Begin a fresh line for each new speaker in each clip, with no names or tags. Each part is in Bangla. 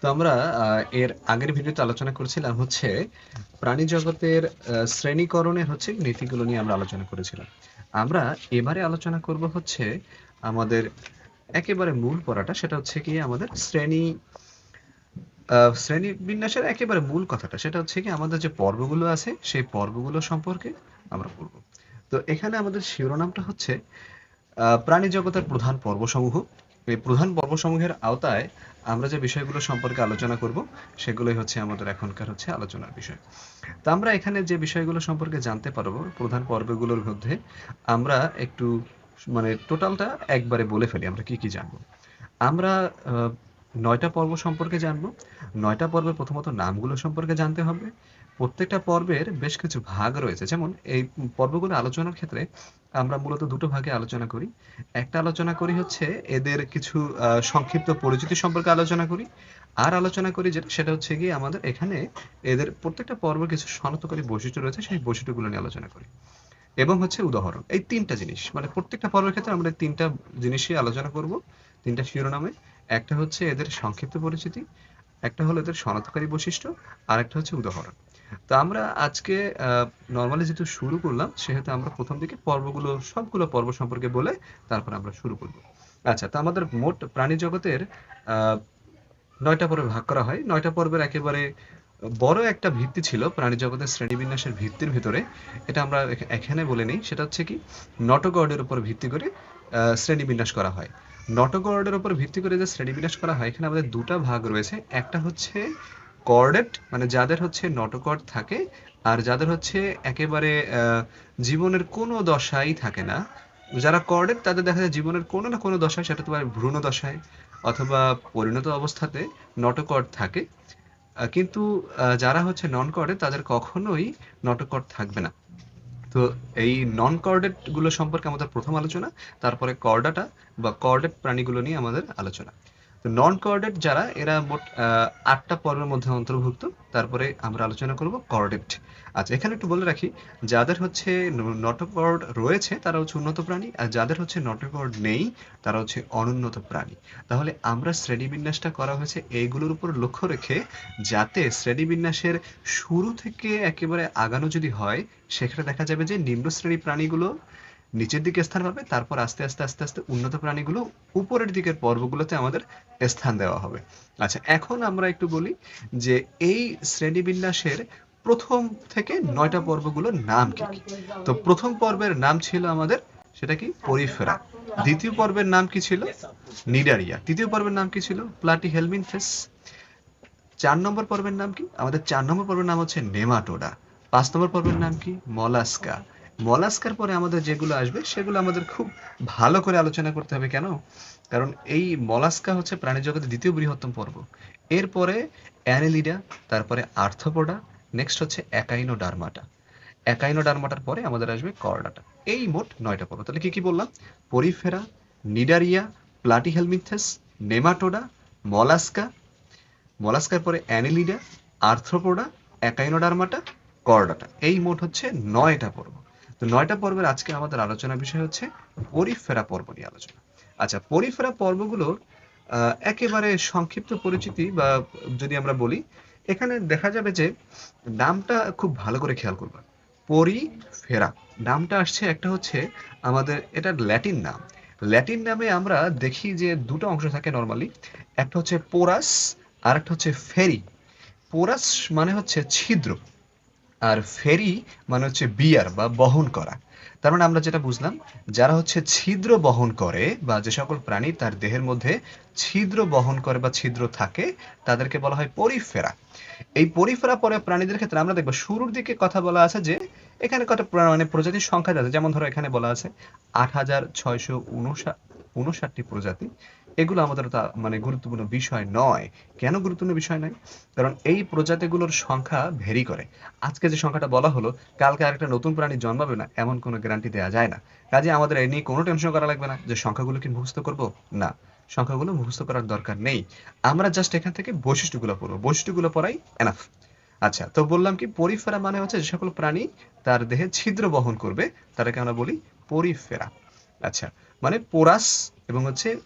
তো আমরা এর আগের ভিডিওতে আলোচনা করেছিলাম হচ্ছে প্রাণী জগতের শ্রেণীকরণের হচ্ছে নীতিগুলো নিয়ে আমরা আলোচনা করেছিলাম। আমরা এবারে আলোচনা করব হচ্ছে আমাদের একেবারে মূল পড়াটা, সেটা হচ্ছে কি আমাদের শ্রেণি শ্রেণি বিন্যাসের একেবারে মূল কথাটা, সেটা হচ্ছে কি আমাদের যে পর্বগুলো আছে, সেই পর্বগুলো সম্পর্কে আমরা পড়ব। তো এখানে আমাদের শিরোনামটা হচ্ছে প্রাণী জগতের প্রধান পর্বসমূহ। এই প্রধান পর্বসমূহের আওতায় আমরা যে বিষয়গুলো সম্পর্কে আলোচনা করব, সেগুলোই হচ্ছে আমাদের এখনকার হচ্ছে আলোচনার বিষয়। তো আমরা এখানে যে বিষয়গুলো সম্পর্কে জানতে পারব, প্রধান পর্বগুলোর মধ্যে আমরা একটু মানে টোটালটা একবারে বলে ফেলি, আমরা কি কি জানব। আমরা নয়টা পর্ব সম্পর্কে জানব। নয়টা পর্বের প্রথমত নামগুলো সম্পর্কে জানতে হবে। প্রত্যেকটা পর্বের বেশ কিছু ভাগ রয়েছে। যেমন এই পর্বগুলো আলোচনার ক্ষেত্রে আমরা মূলত দুটো ভাগে আলোচনা করি। একটা আলোচনা করি হচ্ছে এদের কিছু সংক্ষিপ্ত পরিচিতি সম্পর্কে আলোচনা করি। আর আলোচনা করি যেটা সেটা হচ্ছে গিয়ে আমাদের এখানে এদের প্রত্যেকটা পর্বের কিছু শনাক্তকারী বৈশিষ্ট্য রয়েছে, সেই বৈশিষ্ট্যগুলো নিয়ে আলোচনা করি। এবং হচ্ছে উদাহরণ। এই তিনটা জিনিস মানে প্রত্যেকটা পর্বের ক্ষেত্রে আমরা তিনটা জিনিসই আলোচনা করব, তিনটা শিরোনামে। একটা হচ্ছে এদের সংক্ষিপ্ত পরিচিতি, একটা হলো এদের শনাক্তকারী বৈশিষ্ট্য আর একটা হচ্ছে উদাহরণ। তো আমরা আজকে নর্মালি যেহেতু শুরু করলাম, সেহেতু আমরা প্রথম দিকে পর্বগুলো, সবগুলো পর্ব সম্পর্কে বলে তারপর আমরা শুরু করব। আচ্ছা তো আমাদের মোট প্রাণী জগতের নয়টা পর্বে ভাগ করা হয়। নয়টা পর্বের একেবারে বড় একটা ভিত্তি ছিল প্রাণী জগতের শ্রেণীবিন্যাসের ভিত্তির ভিতরে। এটা আমরা এখানে বলে নেই। সেটা হচ্ছে কি নটগর্ডের উপর ভিত্তি করে শ্রেণীবিন্যাস করা হয়। নটগর্ডের উপর ভিত্তি করে যে শ্রেণীবিন্যাস করা হয়, এখানে আমাদের দুটা ভাগ রয়েছে। একটা হচ্ছে কর্ডেট মানে যাদের হচ্ছে নটকর্ড থাকে আর যাদের হচ্ছে একেবারে জীবনের কোনো দশাই থাকে না। যারা কর্ডেট, তাদের দেখা যায় জীবনের কোনো না কোনো দশায়, সেটা তোমার ভ্রূণ দশায় অথবা পরিণত অবস্থাতে নটকর্ড থাকে। কিন্তু যারা হচ্ছে নন কর্ডেট তাদের কখনোই নটকর্ড থাকবে না। তো এই নন কর্ডেটগুলো সম্পর্কে আমাদের প্রথম আলোচনা, তারপরে কর্ডাটা বা কর্ডেট প্রাণীগুলো নিয়ে আমাদের আলোচনা। নন কর্ডেট যারা, এরা মোট আটটা পর্বের মধ্যে অন্তর্ভুক্ত। তারপরে আমরা আলোচনা করব কর্ডেট আচ্ছা এখানে একটু বলে রাখি, যাদের হচ্ছে নটকর্ড রয়েছে, তারা হচ্ছে উন্নত প্রাণী, আর যাদের হচ্ছে নটকর্ড নেই, তারা হচ্ছে অনুন্নত প্রাণী। তাহলে আমরা শ্রেণীবিন্যাসটা করা হয়েছে এইগুলোর উপর লক্ষ্য রেখে, যাতে শ্রেণীবিন্যাসের শুরু থেকে একেবারে আগানো যদি হয়, সেখানে দেখা যাবে যে নিম্ন শ্রেণি প্রাণীগুলো নিচের দিকে স্থান পাবে, তারপর আস্তে আস্তে আস্তে আস্তে উন্নত প্রাণীগুলো উপরের দিকের পর্বগুলোতে আমাদের স্থান দেওয়া হবে। আচ্ছা এখন আমরা একটু বলি যে এই শ্রেণীবিন্যাসের প্রথম থেকে নয়টা পর্বগুলোর নাম কি কি? তো প্রথম পর্বের নাম ছিল আমাদের, সেটা কি? পরিফেরা। দ্বিতীয় পর্বের নাম কি ছিল? নিডারিয়া। তৃতীয় পর্বের নাম কি ছিল? প্লাটি হেলমিনথেস চার নম্বর পর্বের নাম কি? আমাদের চার নম্বর পর্বের নাম হচ্ছে নেমাটোডা। পাঁচ নম্বর পর্বের নাম কি? মলাস্কা। মলাস্কার পরে আমাদের যেগুলো আসবে, সেগুলো আমাদের খুব ভালো করে আলোচনা করতে হবে কেন? কারণ এই মলাস্কা হচ্ছে প্রাণী জগতের দ্বিতীয় বৃহত্তম পর্ব। এরপরে অ্যানেলিডা, তারপরে আর্থপোডা নেক্সট হচ্ছে একাইনোডার্মাটা একাইনোডার্মাটার পরে আমাদের আসবে করডাটা এই মোট নয়টা পর্ব। তাহলে কি কি বললাম? Porifera, Cnidaria Platyhelminthes Nematoda, Mollusca. মলাস্কার পরে অ্যানেলিডা, আর্থ্রোপোডা একাইনোডার্মাটা করডাটা এই মোট হচ্ছে নয়টা পর্ব। তো নয়টা পর্বের আজকে আমাদের আলোচনার বিষয় হচ্ছে পরিফেরা পর্ব নিয়ে আলোচনা। আচ্ছা পরিফেরা পর্বগুলোর একেবারে সংক্ষিপ্ত পরিচিতি বা যদি আমরা বলি, এখানে দেখা যাবে যে নামটা খুব ভালো করে খেয়াল করবা পরিফেরা। নামটা আসছে একটা হচ্ছে আমাদের এটা ল্যাটিন নাম। ল্যাটিন নামে আমরা দেখি যে দুটো অংশ থাকে নর্মালি একটা হচ্ছে পোরাস আর একটা হচ্ছে ফেরি। পোরাস মানে হচ্ছে ছিদ্র। আর ফেরি মানে হচ্ছে বিয়ার বা বহন করা। তার মানে আমরা যেটা বুঝলাম, যারা হচ্ছে ছিদ্র বহন করে বা যে সকল প্রাণী তার দেহের মধ্যে ছিদ্র বহন করে বা ছিদ্র থাকে, তাদেরকে বলা হয় পরিফেরা। এই পরিফেরা পরে প্রাণীদের ক্ষেত্রে আমরা দেখব শুরুর দিকে কথা বলা আছে যে, এখানে কত মানে প্রজাতির সংখ্যা আছে যেমন ধরো এখানে বলা আছে আট হাজার ছয়শো উনষাটটি প্রজাতি। এগুলো আমাদের তা মানে গুরুত্বপূর্ণ বিষয় নয়। কেন গুরুত্বপূর্ণ বিষয় নয়? কারণ এই প্রজাতিগুলোর সংখ্যা ভেরি করে। আজকে যে সংখ্যাটা বলা হলো, কালকে আরেকটা নতুন প্রাণী জন্মাবে না, এমন কোনো গ্যারান্টি দেওয়া যায় না। কাজে আমাদের এই নিয়ে কোনো টেনশন করা লাগবে না যে সংখ্যাগুলো কি মুখস্থ করব? না, সংখ্যাগুলো মুখস্থ করার দরকার নেই। আমরা জাস্ট এখান থেকে বৈশিষ্ট্যগুলো পড়ব। বৈশিষ্ট্যগুলো পড়াই এনাফ আচ্ছা তো বললাম কি, পরিফেরা মানে হচ্ছে যে সকল প্রাণী তার দেহে ছিদ্র বহন করবে, তাদেরকে আমরা বলি পরিফেরা। আচ্ছা মানে পোরাস এবং হচ্ছে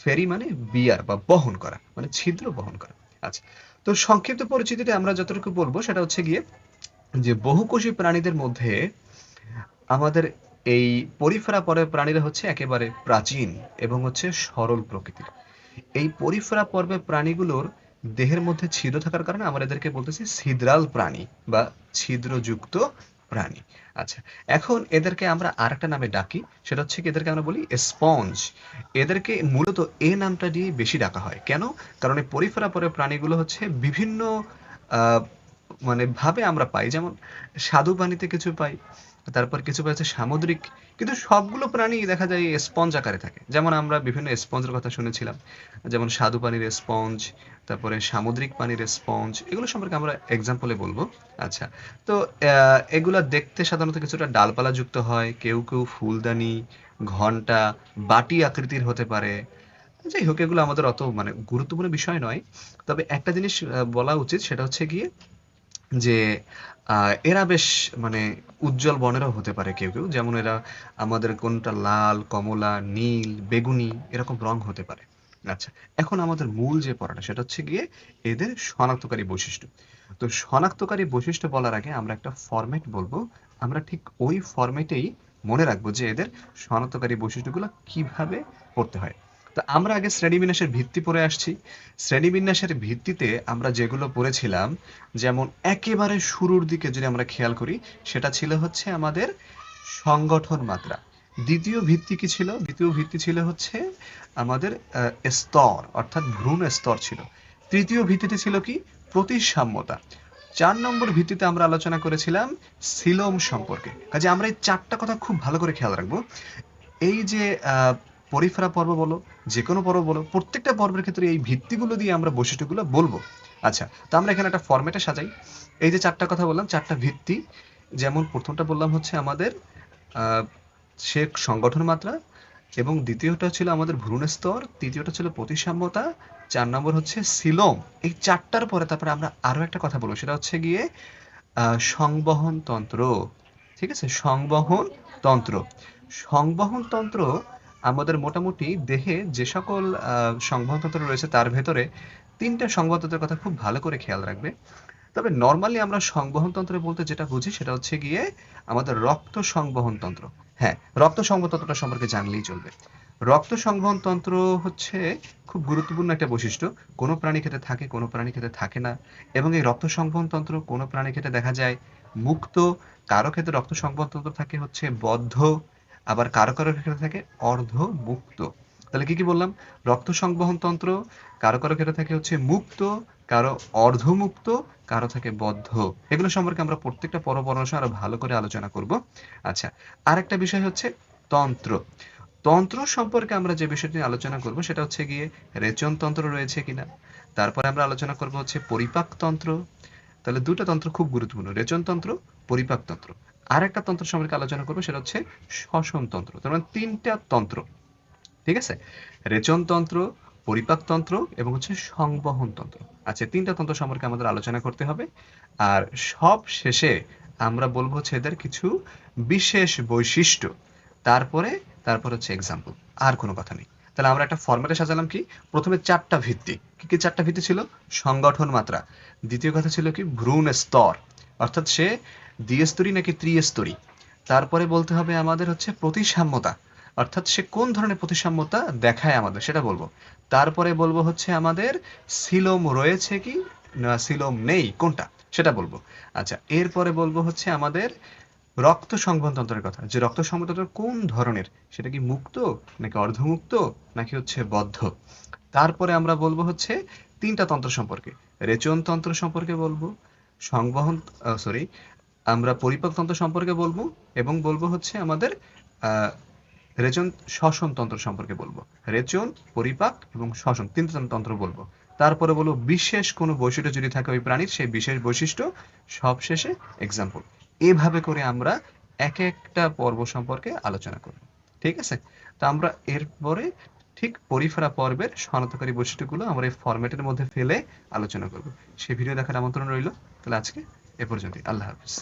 ফেরি মানে বিয়ার বা বহন করা মানে ছিদ্র বহন করা। আচ্ছা তো সংক্ষিপ্ত পরিচিতিতে আমরা যতটুকু বলব সেটা হচ্ছে গিয়ে যে বহুকোষী প্রাণীদের মধ্যে আমাদের এই পরিফেরা পরের প্রাণীরা হচ্ছে একেবারে প্রাচীন এবং হচ্ছে সরল প্রকৃতির। এই পরিফেরা পর্বে প্রাণীগুলোর দেহের মধ্যে ছিদ্র থাকার কারণে আমরা এদেরকে বলতেছি ছিদ্রাল প্রাণী বা ছিদ্রযুক্ত প্রাণী। আচ্ছা এখন এদেরকে আমরা আর একটা নামে ডাকি, সেটা হচ্ছে এদেরকে আমরা বলি স্পঞ্জ এদেরকে মূলত এ নামটা দিয়ে বেশি ডাকা হয়। কেন? কারণ এই পরিফেরা পরে প্রাণীগুলো হচ্ছে বিভিন্ন মানে ভাবে আমরা পাই। যেমন স্বাদু পানিতে কিছু পাই তারপর কিছু হচ্ছে সামুদ্রিক, কিন্তু সবগুলো প্রাণী দেখা যায় স্পঞ্জ আকারে থাকে। যেমন আমরা বিভিন্ন স্পঞ্জের কথা শুনেছিলাম, যেমন স্বাদু পানির স্পঞ্জ তারপরে সামুদ্রিক পানির স্পঞ্জ এগুলো সম্পর্কে আমরা এক্সাম্পলে বলব। আচ্ছা তো এগুলা দেখতে সাধারণত কিছুটা ডালপালা যুক্ত হয়, কেউ কেউ ফুলদানি, ঘণ্টা, বাটি আকৃতির হতে পারে। যাই হোক, এগুলো আমাদের অত মানে গুরুত্বপূর্ণ বিষয় নয়। তবে একটা জিনিস বলা উচিত, সেটা হচ্ছে গিয়ে যে এরা বেশ মানে উজ্জ্বল বর্ণেরও হতে পারে কেউ কেউ। যেমন এরা আমাদের কোনটা লাল, কমলা, নীল, বেগুনি এরকম রং হতে পারে। আচ্ছা এখন আমাদের মূল যে পড়াটা, সেটা হচ্ছে গিয়ে এদের শনাক্তকারী বৈশিষ্ট্য। তো শনাক্তকারী বৈশিষ্ট্য বলার আগে আমরা একটা ফরম্যাট বলব। আমরা ঠিক ওই ফরম্যাটেই মনে রাখব যে এদের শনাক্তকারী বৈশিষ্ট্যগুলো কীভাবে পড়তে হয়। তো আমরা আগে শ্রেণীবিন্যাসের ভিত্তি পড়ে আসছি। শ্রেণীবিন্যাসের ভিত্তিতে আমরা যেগুলো পড়েছিলাম, যেমন একেবারে শুরুর দিকে যদি আমরা খেয়াল করি, সেটা ছিল হচ্ছে আমাদের সংগঠন মাত্রা। দ্বিতীয় ভিত্তি কি ছিল? দ্বিতীয় ভিত্তি ছিল হচ্ছে আমাদের স্তর, অর্থাৎ ভ্রূণ স্তর ছিল। তৃতীয় ভিত্তিতে ছিল কি? প্রতিসাম্যতা। চার নম্বর ভিত্তিতে আমরা আলোচনা করেছিলাম সিলোম সম্পর্কে। কাজে আমরা এই চারটা কথা খুব ভালো করে খেয়াল রাখব। এই যে পরিফেরা পর্ব বলো যে কোনো পর্ব বলো, প্রত্যেকটা পর্বের ক্ষেত্রে এই ভিত্তিগুলো দিয়ে আমরা বৈশিষ্ট্যগুলো বলব। আচ্ছা তো আমরা এখানে একটা ফরম্যাটে সাজাই। এই যে চারটা কথা বললাম, চারটা ভিত্তি, যেমন প্রথমটা বললাম হচ্ছে আমাদের সে সংগঠন মাত্রা, এবং দ্বিতীয়টা ছিল আমাদের ভ্রূণ স্তর, তৃতীয়টা ছিল প্রতিসাম্যতা, চার নম্বর হচ্ছে সিলোম এই চারটার পরে তারপরে আমরা আরও একটা কথা বলব, সেটা হচ্ছে গিয়ে সংবহন তন্ত্র ঠিক আছে? সংবহন তন্ত্র সংবহন তন্ত্র আমাদের মোটামুটি দেহে যে সকল তন্ত্র রয়েছে তার ভেতরে তিনটা সংবহন কথা খুব ভালো করে খেয়াল রাখবে। তবে নর্মালি আমরা সংবহন তন্ত্র বলতে যেটা বুঝি সেটা হচ্ছে গিয়ে আমাদের রক্ত সংবহন তন্ত্র। হ্যাঁ রক্ত সংবহন সম্পর্কে জানলেই চলবে। রক্ত সংবহন তন্ত্র হচ্ছে খুব গুরুত্বপূর্ণ একটা বৈশিষ্ট্য। কোনো প্রাণী ক্ষেত্রে থাকে, কোনো প্রাণী ক্ষেত্রে থাকে না। এবং এই রক্ত সংবহন তন্ত্র কোনো প্রাণী ক্ষেত্রে দেখা যায় মুক্ত। কারও ক্ষেত্রে রক্ত সংবহন তন্ত্র থাকে হচ্ছে বদ্ধ। আবার কারও কারও ক্ষেত্রে থাকে অর্ধ মুক্ত তাহলে কি কি বললাম? রক্ত সংবহন তন্ত্র, কারও কারও ক্ষেত্রে থাকে হচ্ছে মুক্ত, কারও অর্ধমুক্ত, কারও থাকে বদ্ধ। এগুলো সম্পর্কে আমরা প্রত্যেকটা পরপরামর্শ আরও ভালো করে আলোচনা করব। আচ্ছা আরেকটা বিষয় হচ্ছে তন্ত্র। তন্ত্র সম্পর্কে আমরা যে বিষয়টি আলোচনা করব, সেটা হচ্ছে গিয়ে রেচন তন্ত্র রয়েছে কিনা। তারপরে আমরা আলোচনা করব হচ্ছে পরিপাক তন্ত্র তাহলে দুটো তন্ত্র খুব গুরুত্বপূর্ণ। রেচন তন্ত্র, পরিপাক তন্ত্র। আর একটা তন্ত্র সম্পর্কে আলোচনা করব, সেটা হচ্ছে শ্বসন তন্ত্র। তার মানে তিনটা তন্ত্র। ঠিক আছে? রেচন তন্ত্র, পরিপাক তন্ত্র এবং হচ্ছে সংবহন তন্ত্র। আচ্ছা তিনটা তন্ত্র সম্পর্কে আমাদের আলোচনা করতে হবে। আর সব শেষে আমরা বলব হচ্ছে এদের কিছু বিশেষ বৈশিষ্ট্য। তারপরে, তারপর হচ্ছে এক্সাম্পল আর কোনো কথা নেই। তাহলে আমরা একটা ফরম্যাটে সাজালাম কি? প্রথমে চারটা ভিত্তি। কি কি চারটা ভিত্তি ছিল? সংগঠন মাত্রা দ্বিতীয় কথা ছিল কি? ভ্রূণ স্তর। অর্থাৎ সে দ্বিস্তরী নাকি ত্রিস্তরী? তারপরে বলতে হবে আমাদের হচ্ছে প্রতিসাম্যতা। অর্থাৎ সে কোন ধরনের প্রতিসাম্যতা দেখায় আমাদের, সেটা বলব। তারপরে বলব হচ্ছে আমাদের সিলোম রয়েছে কি? না, সিলোম নেই, কোনটা? সেটা বলব। আচ্ছা এরপরে বলব হচ্ছে আমাদের রক্ত সংবহন তন্ত্রের কথা। যে রক্ত সংবহন তন্ত্র কোন ধরনের? সেটা কি মুক্ত নাকি অর্ধমুক্ত নাকি হচ্ছে বদ্ধ? তারপরে আমরা বলব হচ্ছে তিনটা তন্ত্র সম্পর্কে। রেচন তন্ত্র সম্পর্কে বলব, সংবহন সরি আমরা পরিপাক তন্ত্র সম্পর্কে বলব এবং বলব হচ্ছে আমাদের রেচন শ্বসন তন্ত্র সম্পর্কে বলব। রেচন, পরিপাক এবং শ্বসন, তিনটা তন্ত্র বলব। তারপরে বলব বিশেষ কোনো বৈশিষ্ট্য যদি থাকে ওই প্রাণীর, সেই বিশেষ বৈশিষ্ট্য সবশেষে এক্সাম্পল এভাবে করে আমরা এক একটা পর্ব সম্পর্কে আলোচনা করব। ঠিক আছে? তো আমরা এরপরে ঠিক পরিফেরা পর্বের শনাক্তকারী বৈশিষ্ট্যগুলো আমরা এই ফরম্যাটের মধ্যে ফেলে আলোচনা করব। সেই ভিডিও দেখার আমন্ত্রণ রইল। তাহলে আজকে এ পর্যন্তই। আল্লাহ হাফিজ।